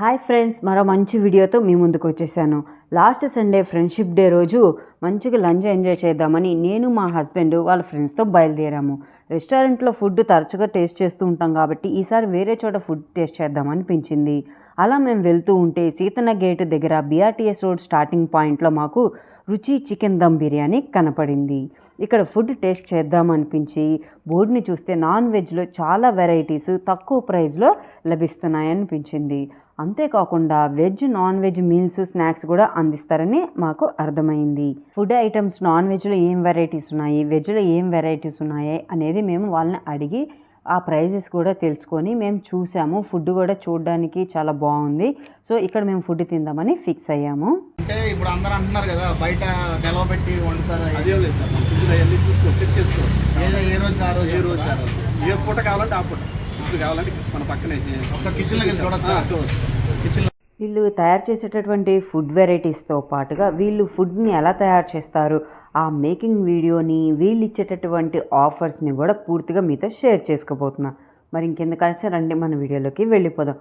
Hi friends మరో మంచి వీడియోతో మీ ముందుకు వచ్చేసాను. లాస్ట్ సండే ఫ్రెండ్షిప్ డే రోజు మంచిగా లంచ్ ఎంజాయ్ చేద్దామని నేను మా హస్బెండ్ వాళ్ళ ఫ్రెండ్స్తో బయలుదేరాము. రెస్టారెంట్లో ఫుడ్ తరచుగా టేస్ట్ చేస్తూ ఉంటాం కాబట్టి ఈసారి వేరే చోట ఫుడ్ టేస్ట్ చేద్దామనిపించింది అలా మేము వెళ్తూ ఉంటే సీతన్న గేట్ దగ్గర బీఆర్టీఎస్ రోడ్ స్టార్టింగ్ పాయింట్లో మాకు రుచి చికెన్ దమ్ బిర్యానీ కనపడింది. ఇక్కడ ఫుడ్ టేస్ట్ చేద్దామనిపించి బోర్డుని చూస్తే నాన్ వెజ్లో చాలా వెరైటీస్ తక్కువ ప్రైస్లో లభిస్తున్నాయనిపించింది. అంతేకాకుండా veg non veg meals snacks కూడా అందిస్తారని మాకు అర్థమైంది. ఫుడ్ ఐటమ్స్ నాన్ వెజ్లో ఏం వెరైటీస్ ఉన్నాయి వెజ్లో ఏం వెరైటీస్ ఉన్నాయి అనేది మేము వాళ్ళని అడిగి ఆ ప్రైజెస్ కూడా తెలుసుకొని మేము చూసాము. ఫుడ్ కూడా చూడడానికి చాలా బాగుంది. సో ఇక్కడ మేము ఫుడ్ తిందామని ఫిక్స్ అయ్యాము. అంటే ఇప్పుడు అందరూ అంటున్నారు కదా బయట నిలవబెట్టి వండుతారు అదే లేదు సార్ మన ఫుడ్ అవన్నీ చూసుకో చెక్ చేసుకో. ఏదో ఏ రోజు ఆ రోజు ఏ రోజు ఆ రోజు. ఏ పూట కావాలంటే ఆ పూట ఇప్పుడు కావాలంటే మన పక్కనే చే- ఒకసారి కిచెన్లోకి వెళ్ళి చూడొచ్చా? ఆ, చూడొచ్చు. కిచెన్ వీళ్ళు తయారు చేసేటటువంటి ఫుడ్ వెరైటీస్తో పాటుగా వీళ్ళు ఫుడ్ని ఎలా తయారు చేస్తారు ఆ మేకింగ్ వీడియోని వీళ్ళు ఇచ్చేటటువంటి ఆఫర్స్ని కూడా పూర్తిగా మీతో షేర్ చేసుకోబోతున్నా. మరి ఇంకెందుకు రండి మన వీడియోలోకి వెళ్ళిపోదాం.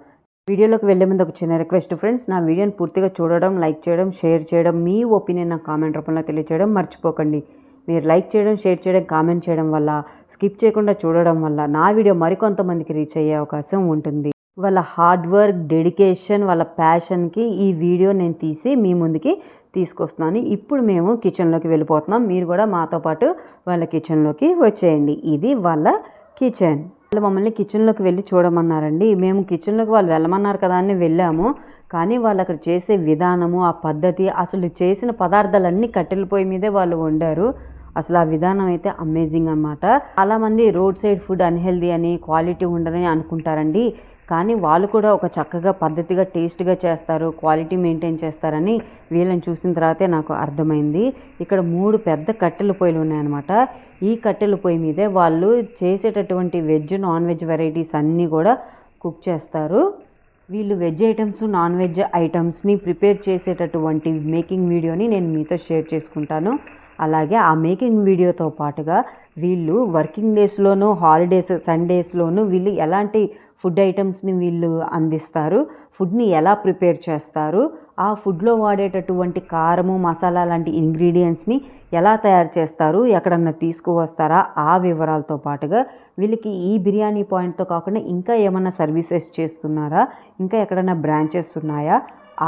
వీడియోలోకి వెళ్ళే ముందు ఒక చిన్న రిక్వెస్ట్ ఫ్రెండ్స్ నా వీడియోని పూర్తిగా చూడడం లైక్ చేయడం షేర్ చేయడం మీ ఒపీనియన్ నా కామెంట్ రూపంలో తెలియచేయడం మర్చిపోకండి. మీరు లైక్ చేయడం షేర్ చేయడం కామెంట్ చేయడం వల్ల స్కిప్ చేయకుండా చూడడం వల్ల నా వీడియో మరికొంతమందికి రీచ్ అయ్యే అవకాశం ఉంటుంది. వాళ్ళ హార్డ్ వర్క్ డెడికేషన్ వాళ్ళ ప్యాషన్కి ఈ వీడియో నేను తీసి మీ ముందుకి తీసుకొస్తున్నాను. ఇప్పుడు మేము కిచెన్లోకి వెళ్ళిపోతున్నాం. మీరు కూడా మాతో పాటు వాళ్ళ కిచెన్లోకి వచ్చేయండి. ఇది వాళ్ళ కిచెన్ వాళ్ళు మమ్మల్ని కిచెన్లోకి వెళ్ళి చూడమన్నారండి. మేము కిచెన్లోకి వాళ్ళు వెళ్ళమన్నారు కదా అని వెళ్ళాము. కానీ వాళ్ళు అక్కడ చేసే విధానము ఆ పద్ధతి అసలు చేసిన పదార్థాలన్నీ కట్టెల పొయ్యి మీదే వాళ్ళు వండారు. అసలు ఆ విధానం అయితే అమేజింగ్ అనమాట చాలామంది రోడ్ సైడ్ ఫుడ్ అన్హెల్దీ అని క్వాలిటీ ఉండదని అనుకుంటారండి. కానీ వాళ్ళు కూడా ఒక చక్కగా పద్ధతిగా టేస్ట్గా చేస్తారు క్వాలిటీ మెయింటైన్ చేస్తారని వీళ్ళని చూసిన తర్వాతే నాకు అర్థమైంది. ఇక్కడ మూడు పెద్ద కట్టెల పొయ్యిలు ఉన్నాయన్నమాట. ఈ కట్టెల పొయ్యి మీదే వాళ్ళు చేసేటటువంటి వెజ్ నాన్ వెజ్ వెరైటీస్ అన్నీ కూడా కుక్ చేస్తారు. వీళ్ళు వెజ్ ఐటమ్స్ నాన్ వెజ్ ఐటమ్స్ని ప్రిపేర్ చేసేటటువంటి మేకింగ్ వీడియోని నేను మీతో షేర్ చేసుకుంటాను. అలాగే ఆ మేకింగ్ వీడియోతో పాటుగా వీళ్ళు వర్కింగ్ డేస్లోను హాలిడేస్ సండేస్లోను వీళ్ళు ఎలాంటి ఫుడ్ ఐటమ్స్ని వీళ్ళు అందిస్తారు. ఫుడ్ని ఎలా ప్రిపేర్ చేస్తారు? ఆ ఫుడ్లో వాడేటటువంటి కారము మసాలా లాంటి ఇంగ్రీడియంట్స్ని ఎలా తయారు చేస్తారు? ఎక్కడన్నా తీసుకువస్తారా? ఆ వివరాలతో పాటుగా వీళ్ళకి ఈ బిర్యానీ పాయింట్తో కాకుండా ఇంకా ఏమైనా సర్వీసెస్ చేస్తున్నారా? ఇంకా ఎక్కడైనా బ్రాంచెస్ ఉన్నాయా?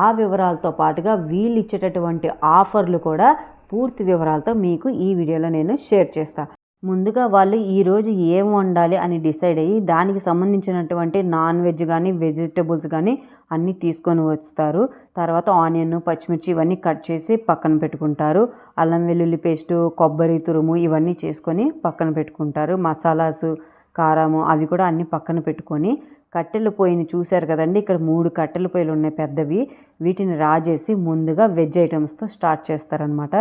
ఆ వివరాలతో పాటుగా వీళ్ళు ఇచ్చేటటువంటి ఆఫర్లు కూడా పూర్తి వివరాలతో మీకు ఈ వీడియోలో నేను షేర్ చేస్తాను ముందుగా వాళ్ళు ఈరోజు ఏం వండాలి అని డిసైడ్ అయ్యి దానికి సంబంధించినటువంటి నాన్ వెజ్ కానీ వెజిటబుల్స్ కానీ అన్నీ తీసుకొని వస్తారు. తర్వాత ఆనియన్ పచ్చిమిర్చి ఇవన్నీ కట్ చేసి పక్కన పెట్టుకుంటారు. అల్లం వెల్లుల్లి పేస్టు కొబ్బరి తురుము ఇవన్నీ చేసుకొని పక్కన పెట్టుకుంటారు. మసాలాస్ కారము అవి కూడా అన్నీ పక్కన పెట్టుకొని కట్టెల పొయ్యిని చూశారు కదండి. ఇక్కడ మూడు కట్టెల పొయ్యిలు ఉన్నాయి పెద్దవి. వీటిని రాజేసి ముందుగా వెజ్ ఐటమ్స్తో స్టార్ట్ చేస్తారనమాట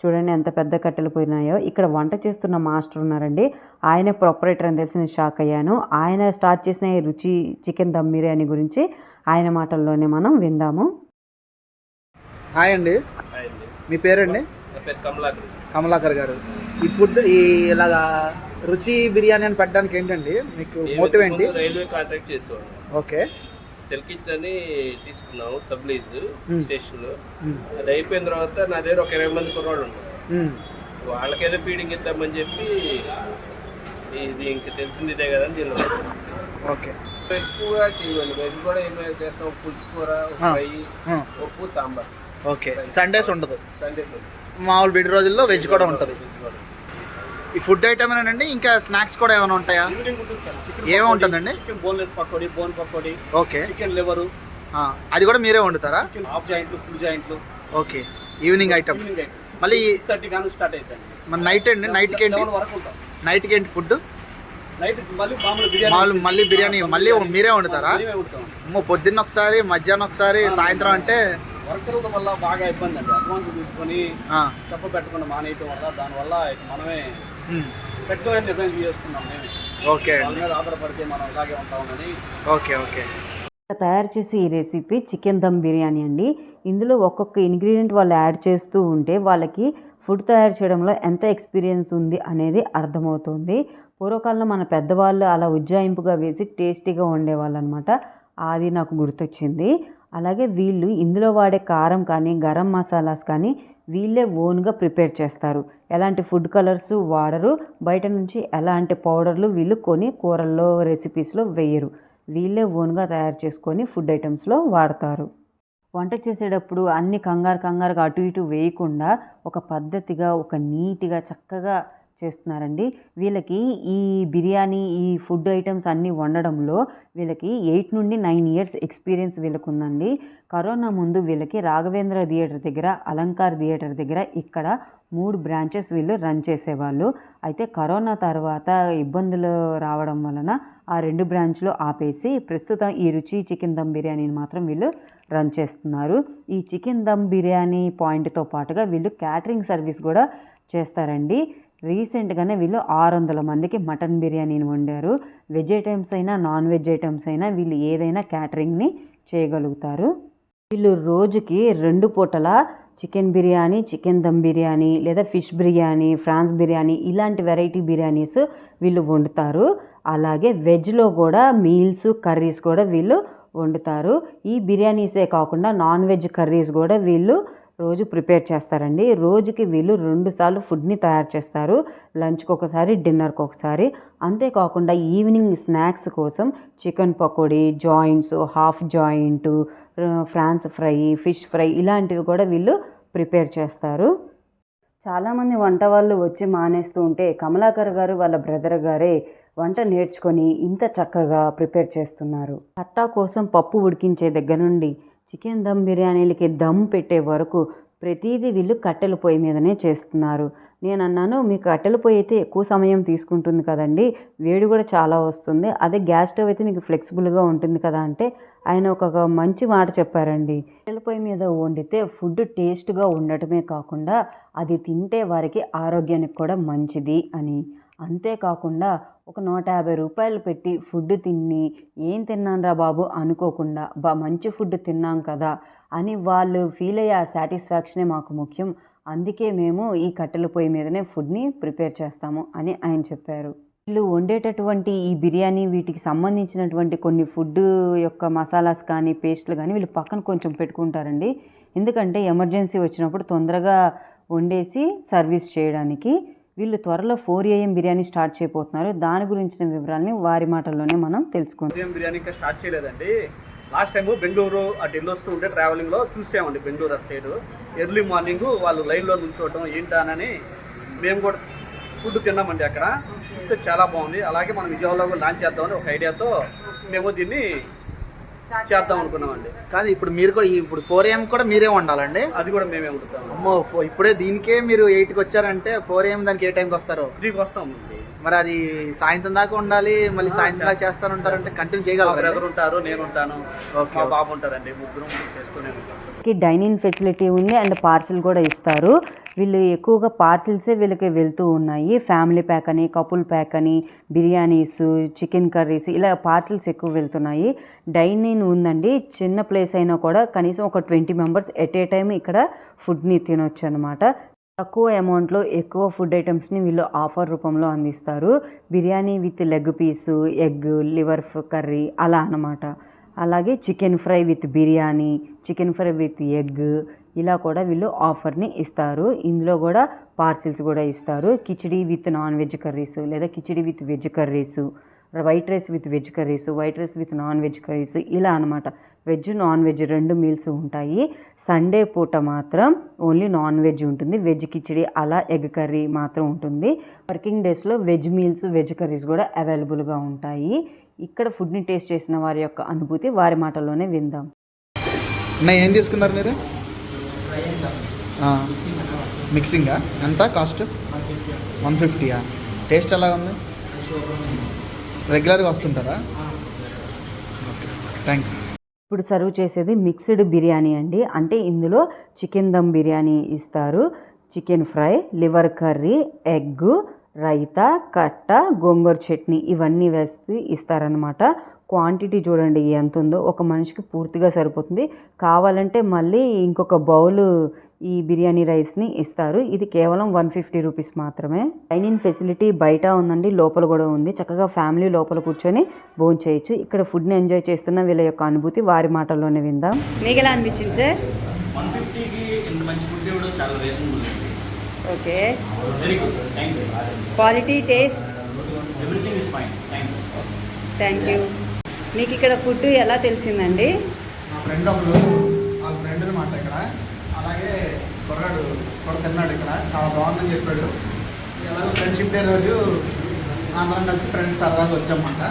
చూడండి ఎంత పెద్ద కట్టెలు పోయినాయో. ఇక్కడ వంట చేస్తున్న మాస్టర్ ఉన్నారండి. ఆయన ప్రొపరేటర్ అని తెలిసి నేను షాక్ అయ్యాను. ఆయన స్టార్ట్ చేసిన ఈ రుచి చికెన్ దమ్ బిర్యానీ గురించి ఆయన మాటల్లోనే మనం విందాము. హాయ్ అండి. హాయ్ అండి. మీ పేరండి కమలాకర్. కమలాకర్ గారు. ఈ ఫుడ్ ఈ ఇలాగా రుచి బిర్యానీ అని పెట్టడానికి ఏంటండి? మీకు మోటివ్ ఏంటి? రైల్వే కాంట్రాక్ట్ చేసేవాడు ఓకే. సెల్ కిచెన్ అని తీసుకున్నాము సబ్లీజ్. స్టేషన్లో మ్మ్. అది అయిపోయిన తర్వాత నా దగ్గర ఒక ఇరవై మంది కుర్రాళ్ళు ఉన్నారు. వాళ్ళకేదో ఫీడింగ్ ఇద్దామని చెప్పి ఇది ఇంక తెలిసింది ఇదే కదా అని దీనిలో ఓకే. ఎక్కువగా చేయండి వెజ్ కూడా ఏమైనా చేస్తాం? పులుసు కూర. ఫ్రై ఉప్పు సాంబార్. ఓకే. సండేస్ ఉండదు. సండేస్ మామూలు విడి రోజుల్లో వెజ్ కూడా ఉంటుంది. ఈ ఫుడ్ ఐటమ్ ఏనండి ఇంకా స్నాక్స్ కూడా ఏమైనా ఉంటాయా? ఏమేమి ఉంటుందండి? Chicken boneless pakodi bone pakodi okay. Chicken liver అది కూడా మీరే వండుతారా? హాఫ్ జాయింట్లు ఫుల్ జాయింట్లు ఓకే. ఈవినింగ్ ఐటమ్ మళ్ళీ థర్టీ కానీ స్టార్ట్ అవుతుంది మన నైట్ అండి? నైట్కి ఏంటి? నైట్కి ఏంటి ఫుడ్ నైట్ మళ్ళీ మామూలు బిర్యానీ మళ్ళీ బిర్యానీ మళ్ళీ మీరే వండుతారా? పొద్దున్న ఒకసారి మధ్యాహ్నం ఒకసారి సాయంత్రం అంటే వర్కర్ల వల్ల బాగా ఇబ్బంది అండి. అడ్వాన్స్ తీసుకొని చెప్ప పెట్టుకుని మానేయటం వల్ల దానివల్ల మనమే పెట్టుకోవాలని నిర్ణయం చేసుకున్నాం మేమే. ఓకే వాళ్ళ మీద ఆధారపడితే మనం ఇలాగే ఉంటామని. ఓకే ఓకే తయారు చేసే ఈ రెసిపీ చికెన్ దమ్ బిర్యానీ అండి. ఇందులో ఒక్కొక్క ఇంగ్రీడియంట్ వాళ్ళు యాడ్ చేస్తూ ఉంటే వాళ్ళకి ఫుడ్ తయారు చేయడంలో ఎంత ఎక్స్పీరియన్స్ ఉంది అనేది అర్థమవుతుంది. పూర్వకాలంలో మన పెద్దవాళ్ళు అలా ఉజ్జాయింపుగా వేసి టేస్టీగా వండేవాళ్ళు అనమాట అది నాకు గుర్తొచ్చింది. అలాగే వీళ్ళు ఇందులో వాడే కారం కానీ గరం మసాలాస్ కానీ వీళ్ళే ఓన్గా ప్రిపేర్ చేస్తారు. ఎలాంటి ఫుడ్ కలర్స్ వాడరు. బయట నుంచి ఎలాంటి పౌడర్లు వీళ్ళు కొని కూరల్లో రెసిపీస్లో వేయరు. వీళ్ళే ఓన్గా తయారు చేసుకొని ఫుడ్ ఐటమ్స్లో వాడతారు. వంట చేసేటప్పుడు అన్ని కంగారు కంగారుగా అటు ఇటు వేయకుండా ఒక పద్ధతిగా ఒక నీట్గా చక్కగా చేస్తున్నారండి. వీళ్ళకి ఈ బిర్యానీ ఈ ఫుడ్ ఐటమ్స్ అన్నీ వండడంలో వీళ్ళకి ఎయిట్ నుండి నైన్ ఇయర్స్ ఎక్స్పీరియన్స్ వీళ్ళకు ఉందండి కరోనా ముందు వీళ్ళకి రాఘవేంద్ర థియేటర్ దగ్గర అలంకార్ థియేటర్ దగ్గర ఇక్కడ మూడు బ్రాంచెస్ వీళ్ళు రన్ చేసేవాళ్ళు. అయితే కరోనా తర్వాత ఇబ్బందులు రావడం వలన ఆ రెండు బ్రాంచ్లు ఆపేసి ప్రస్తుతం ఈ రుచి చికెన్ దమ్ బిర్యానీని మాత్రం వీళ్ళు రన్ చేస్తున్నారు. ఈ చికెన్ దమ్ బిర్యానీ పాయింట్తో పాటుగా వీళ్ళు క్యాటరింగ్ సర్వీస్ కూడా చేస్తారండి. రీసెంట్గానే వీళ్ళు ఆరు వందల మందికి మటన్ బిర్యానీని వండారు. వెజ్ ఐటమ్స్ అయినా నాన్ వెజ్ ఐటమ్స్ అయినా వీళ్ళు ఏదైనా క్యాటరింగ్ని చేయగలుగుతారు. వీళ్ళు రోజుకి రెండు పూటల చికెన్ బిర్యానీ చికెన్ దమ్ బిర్యానీ లేదా ఫిష్ బిర్యానీ ఫ్రాన్స్ బిర్యానీ ఇలాంటి వెరైటీ బిర్యానీస్ వీళ్ళు వండుతారు. అలాగే వెజ్లో కూడా మీల్స్ కర్రీస్ కూడా వీళ్ళు వండుతారు. ఈ బిర్యానీసే కాకుండా నాన్ వెజ్ కర్రీస్ కూడా వీళ్ళు రోజు ప్రిపేర్ చేస్తారండి. రోజుకి వీళ్ళు రెండుసార్లు ఫుడ్ని తయారు చేస్తారు. లంచ్కి ఒకసారి డిన్నర్కి ఒకసారి. అంతేకాకుండా ఈవినింగ్ స్నాక్స్ కోసం chicken pakodi joints half joint prawns fry fish fry ఇలాంటివి కూడా వీళ్ళు ప్రిపేర్ చేస్తారు. చాలామంది వంట వాళ్ళు వచ్చి మానేస్తూ ఉంటే కమలాకర్ గారు వాళ్ళ బ్రదర్ గారే వంట నేర్చుకొని ఇంత చక్కగా ప్రిపేర్ చేస్తున్నారు. పట్టా కోసం పప్పు ఉడికించే దగ్గర నుండి చికెన్ దమ్ బిర్యానీలకి దమ్ పెట్టే వరకు ప్రతిదీ వీళ్ళు కట్టెల పొయ్యి మీదనే చేస్తున్నారు. నేను అన్నాను మీకు కట్టెల పొయ్యి అయితే ఎక్కువ సమయం తీసుకుంటుంది కదండి వేడి కూడా చాలా వస్తుంది. అదే గ్యాస్ స్టవ్ అయితే మీకు ఫ్లెక్సిబుల్గా ఉంటుంది కదా అంటే ఆయన ఒక మంచి మాట చెప్పారండి. కట్టెల పొయ్యి మీద వండితే ఫుడ్ టేస్ట్గా ఉండటమే కాకుండా అది తింటే వారికి ఆరోగ్యానికి కూడా మంచిది అని. అంతేకాకుండా ఒక నూట యాభై రూపాయలు పెట్టి ఫుడ్ తిని ఏం తిన్నానురా బాబు అనుకోకుండా బా మంచి ఫుడ్ తిన్నాం కదా అని వాళ్ళు ఫీల్ అయ్యే ఆ సాటిస్ఫాక్షనే మాకు ముఖ్యం. అందుకే మేము ఈ కట్టెల పొయ్యి మీదనే ఫుడ్ని ప్రిపేర్ చేస్తాము అని ఆయన చెప్పారు. వీళ్ళు వండేటటువంటి ఈ బిర్యానీ వీటికి సంబంధించినటువంటి కొన్ని ఫుడ్ యొక్క మసాలాస్ కానీ పేస్ట్లు కానీ వీళ్ళు పక్కన కొంచెం పెట్టుకుంటారండి. ఎందుకంటే ఎమర్జెన్సీ వచ్చినప్పుడు తొందరగా వండేసి సర్వీస్ చేయడానికి వీళ్ళు త్వరలో ఫోర్ ఏఎం బిర్యానీ స్టార్ట్ చేయబోతున్నారు. దాని గురించిన వివరాలని వారి మాటల్లోనే మనం తెలుసుకుందాం. బిర్యానీ ఇంకా స్టార్ట్ చేయలేదండి. లాస్ట్ టైం బెంగళూరు అటు వెళ్ళొస్తూ ఉంటే ట్రావెలింగ్లో చూసామండి బెంగళూరు అటు సైడ్ ఎర్లీ మార్నింగ్ వాళ్ళు లైన్లో నుంచోవటం ఏంటానని మేము కూడా ఫుడ్ తిన్నామండి అక్కడ. చూస్తే చాలా బాగుంది. అలాగే మనం విజయవాడలో కూడా లాంచ్ చేద్దామని ఒక ఐడియాతో మేము దీన్ని చేద్దాం అనుకున్నామండి. కాదు ఇప్పుడు మీరు కూడా ఇప్పుడు ఫోర్ ఏఎం కూడా మీరే వండాలండి? అది కూడా మేమే వండుతాం అమ్మో ఫో- ఇప్పుడే దీనికే మీరు ఎయిట్కి వచ్చారంటే ఫోర్ ఏఎం దానికి ఏ టైంకి వస్తారు? త్రీకి వస్తామండి. మరి అది సాయంత్రం దాకా ఉండాలి మళ్ళీ సాయంత్రం దాకా చేస్తారంటారంటే కంటిన్యూ మా చేయగలరు బ్రదర్ ఉంటారు నేను ఉంటాను. ఓకే. బాబు ఉంటారండి ముగ్గురం చేస్తూనే ఉంటాం. కి డైనింగ్ ఫెసిలిటీ ఉంది అండ్ పార్సిల్ కూడా ఇస్తారు. వీళ్ళు ఎక్కువగా పార్సిల్సే వీళ్ళకి వెళ్తూ ఉన్నాయి. ఫ్యామిలీ ప్యాక్ అని కపుల్ ప్యాక్ అని బిర్యానీస్ చికెన్ కర్రీస్ ఇలా పార్సిల్స్ ఎక్కువ వెళ్తున్నాయి. డైనింగ్ ఉందండి. చిన్న ప్లేస్ అయినా కూడా కనీసం ఒక twenty members at a time ఇక్కడ ఫుడ్ని తినొచ్చు అనమాట తక్కువ అమౌంట్లో ఎక్కువ ఫుడ్ ఐటమ్స్ని వీళ్ళు ఆఫర్ రూపంలో అందిస్తారు. Biryani with leg piece egg liver curry అలా అన్నమాట. అలాగే chicken fry with biryani chicken fry with egg ఇలా కూడా వీళ్ళు ఆఫర్ని ఇస్తారు. ఇందులో కూడా పార్సిల్స్ కూడా ఇస్తారు. Khichdi with non veg curries లేదా khichdi with veg curries white rice with veg curries white rice with non veg curries ఇలా అనమాట వెజ్ నాన్ వెజ్ రెండు మీల్స్ ఉంటాయి. సండే పూట మాత్రం ఓన్లీ నాన్ వెజ్ ఉంటుంది. వెజ్ కిచిడి అలా ఎగ్ కర్రీ మాత్రం ఉంటుంది. వర్కింగ్ డేస్లో వెజ్ మీల్స్ వెజ్ కర్రీస్ కూడా అవైలబుల్గా ఉంటాయి. ఇక్కడ ఫుడ్ని టేస్ట్ చేసిన వారి యొక్క అనుభూతి వారి మాటల్లోనే విందాం. ఏం తీసుకున్నారు మీరు? మిక్సింగా ఎంత కాస్ట్ వన్ ఫిఫ్టీయా టేస్ట్ ఎలా ఉంది? రెగ్యులర్గా వస్తుంటారా? థ్యాంక్స్ ఇప్పుడు సర్వ్ చేసేది మిక్స్డ్ బిర్యానీ అండి. అంటే ఇందులో చికెన్ దమ్ బిర్యానీ ఇస్తారు. Chicken fry liver curry egg raita కట్ట గోంగూర చట్నీ ఇవన్నీ వేసి ఇస్తారనమాట క్వాంటిటీ చూడండి ఎంత ఉందో. ఒక మనిషికి పూర్తిగా సరిపోతుంది. కావాలంటే మళ్ళీ ఇంకొక బౌలు ఈ బిర్యానీ రైస్ని ఇస్తారు. ఇది కేవలం వన్ ఫిఫ్టీ రూపీస్ మాత్రమే. డైనింగ్ ఫెసిలిటీ బయట ఉందండి లోపల కూడా ఉంది. చక్కగా ఫ్యామిలీ లోపల కూర్చొని భోజనం చేయొచ్చు. ఇక్కడ ఫుడ్ని ఎంజాయ్ చేస్తున్న వీళ్ళ యొక్క అనుభూతి వారి మాటల్లోనే విందాం. మీకు ఎలా అనిపించింది సార్? వన్ ఫిఫ్టీకి ఇంత మంచి ఫుడ్ ఇవ్వడం చాలా రీజనబుల్ అండి. Okay very good thank you quality taste everything is fine thank you thank you మీకు ఇక్కడ ఫుడ్ ఎలా తెలిసిందండి? మా ఫ్రెండ్ ఒకరు వాళ్ళ ఫ్రెండ్ అనమాట ఇక్కడ. అలాగే కుర్రాడు కూడా తిన్నాడు ఇక్కడ. చాలా బాగుందని చెప్పాడు. ఎలాగో ఫ్రెండ్షిప్ డే రోజు అందరం కలిసి ఫ్రెండ్స్ సరదాగా వచ్చామన్నమాట.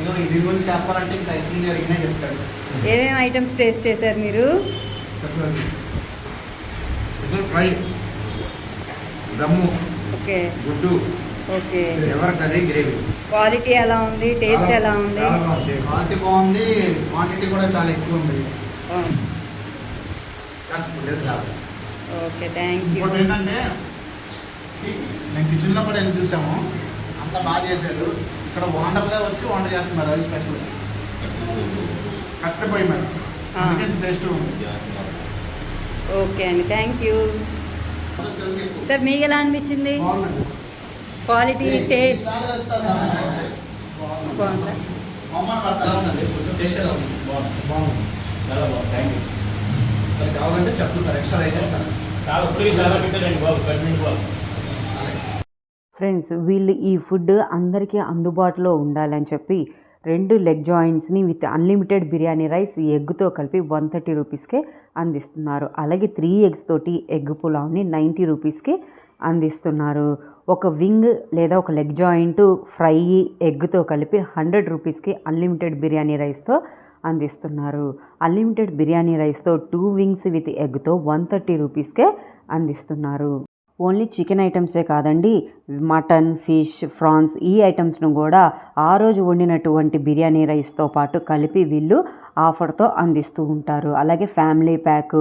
ఇగో దీని గురించి చెప్పాలంటే ఇంకా సీనియర్ ఈయనే చెప్తాడు ఏమేమి ఐటమ్స్ టేస్ట్ చేశారు మీరు? చెప్పలేదు ఫ్రై దమ్ము ఓకే. గుడ్డు ఓకే. ఎవర్ కర్రీ గ్రేవీ? క్వాలిటీ ఎలా ఉంది? టేస్ట్ ఎలా ఉంది? చాలా బాగుంది. క్వాలిటీ బాగుంది క్వాంటిటీ కూడా చాలా ఎక్కువ ఉంది. Okay thank you. ఇంకోటి ఏంటంటే నేను కిచెన్లో కూడా వెళ్ళి చూసాము. అంతా బాగా చేశారు. ఇక్కడ వాండర్లే వచ్చి వంట చేస్తున్నారు అది స్పెషల్ కట్టె పోయి మేడం అందుకే టేస్ట్ ఉంది. ఓకే అండి థ్యాంక్ యూ. సార్ మీకు ఎలా అనిపించింది? Quality taste. బాగుందా? కావాలంటే చెప్పు సార్ ఎక్స్ట్రా చాలా చాలా పెట్టారండి బాబు బాబు. ఫ్రెండ్స్ వీళ్ళు ఈ ఫుడ్ అందరికీ అందుబాటులో ఉండాలని చెప్పి రెండు లెగ్ జాయింట్స్ని విత్ అన్లిమిటెడ్ బిర్యానీ రైస్ ఎగ్తో కలిపి వన్ థర్టీ రూపీస్కే అందిస్తున్నారు. అలాగే త్రీ ఎగ్స్ తోటి ఎగ్ పులావ్ని నైంటీ రూపీస్కి అందిస్తున్నారు. ఒక వింగ్ లేదా ఒక లెగ్ జాయింట్ ఫ్రై ఎగ్తో కలిపి హండ్రెడ్ రూపీస్కి అన్లిమిటెడ్ బిర్యానీ రైస్తో అందిస్తున్నారు. అన్లిమిటెడ్ బిర్యానీ రైస్తో టూ వింగ్స్ విత్ ఎగ్తో వన్ థర్టీ రూపీస్కే అందిస్తున్నారు. ఓన్లీ చికెన్ ఐటమ్సే కాదండి మటన్ ఫిష్ ఫ్రాన్స్ ఈ ఐటమ్స్ను కూడా ఆ రోజు వండినటువంటి బిర్యానీ రైస్తో పాటు కలిపి వీళ్ళు ఆఫర్తో అందిస్తూ ఉంటారు. అలాగే ఫ్యామిలీ ప్యాక్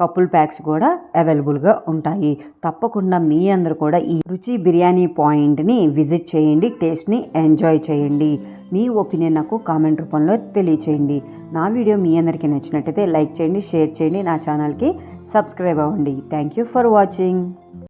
కపుల్ ప్యాక్స్ కూడా అవైలబుల్గా ఉంటాయి. తప్పకుండా మీ అందరూ కూడా ఈ రుచి బిర్యానీ పాయింట్ని విజిట్ చేయండి టేస్ట్ని ఎంజాయ్ చేయండి. మీ ఒపీనియన్ నాకు కామెంట్ రూపంలో తెలియచేయండి. నా వీడియో మీ అందరికీ నచ్చినట్టయితే లైక్ చేయండి షేర్ చేయండి. నా ఛానల్కి సబ్స్క్రైబ్ అవ్వండి. Thank you for watching.